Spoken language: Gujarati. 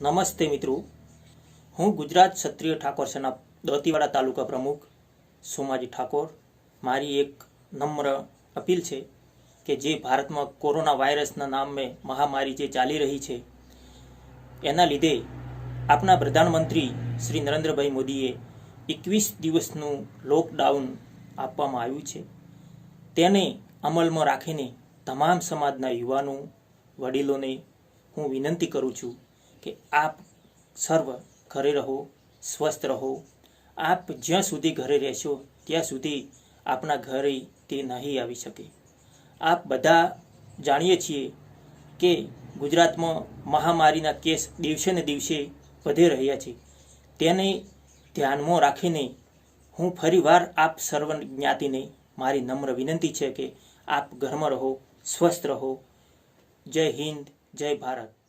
નમસ્તે મિત્રો. હું ગુજરાત ક્ષત્રિય ઠાકોર સેના દોતીવાડા તાલુકા પ્રમુખ સોમાજી ઠાકોર. મારી એક નમ્ર અપીલ છે કે જે ભારતમાં કોરોના વાયરસના નામે મહામારી જે ચાલી રહી છે, એના લીધે આપણા પ્રધાનમંત્રી શ્રી નરેન્દ્રભાઈ મોદીએ એકવીસ દિવસનું લોકડાઉન આપવામાં આવ્યું છે. તેને અમલમાં રાખીને તમામ સમાજના યુવાનો, વડીલોને હું વિનંતી કરું છું કે આપ સર્વ ઘરે રહો, સ્વસ્થ રહો. આપ જ્યાં સુધી ઘરે રહેશો, ત્યાં સુધી આપના ઘરે તે નહીં આવી શકે. આપ બધા જાણીએ છીએ કે ગુજરાતમાં મહામારીના કેસ દિવસે ને દિવસે વધી રહ્યા છે. તેને ધ્યાનમાં રાખીને હું ફરીવાર આપ સર્વ જ્ઞાતિને મારી નમ્ર વિનંતી છે કે આપ ઘરમાં રહો, સ્વસ્થ રહો. જય હિન્દ, જય ભારત.